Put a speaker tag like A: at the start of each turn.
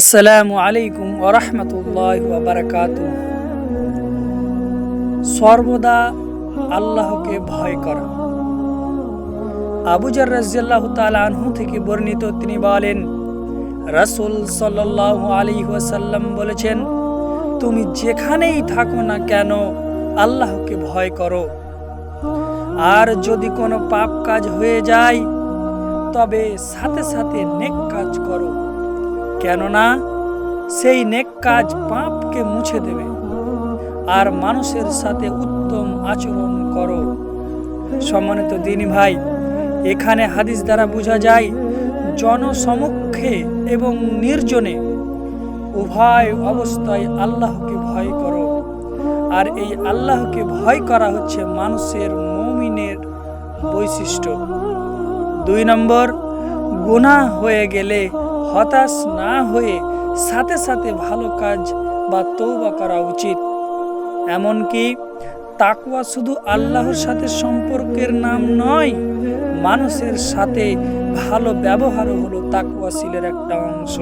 A: আসসালামু আলাইকুম ওরহমতুল্লাহ বারাকাত সর্বদা আল্লাহকে ভয় করা। আবুজার রাজিয়াল্লাহ আনহু থেকে বর্ণিত তিনি বলেন, রাসূল সাল্লাহ আলী ওয়াসাল্লাম বলেছেন, তুমি যেখানেই থাকো না কেন আল্লাহকে ভয় করো। আর যদি কোনো পাপ কাজ হয়ে যায়, তবে সাথে সাথে নেক কাজ করো। কেননা সেই নেক কাজ পাপকে মুছে দেবে। আর মানুষের সাথে উত্তম আচরণ করো। সম্মানিত দিনী ভাই, এখানে হাদিস দ্বারা বোঝা যায়, জনসমক্ষে এবং নির্জনে উভয় অবস্থায় আল্লাহকে ভয় করো। আর এই আল্লাহকে ভয় করা হচ্ছে মানুষের মমিনের বৈশিষ্ট্য। দুই নম্বর গুনাহ হয়ে গেলে, হতাশ না হয়ে সাথে সাথে ভালো কাজ বা তৌবা করা উচিত। এমনকি তাকুয়া শুধু আল্লাহর সাথে সম্পর্কের নাম নয়, মানুষের সাথে ভালো ব্যবহারও হলো তাকুয়াশীলের একটা অংশ।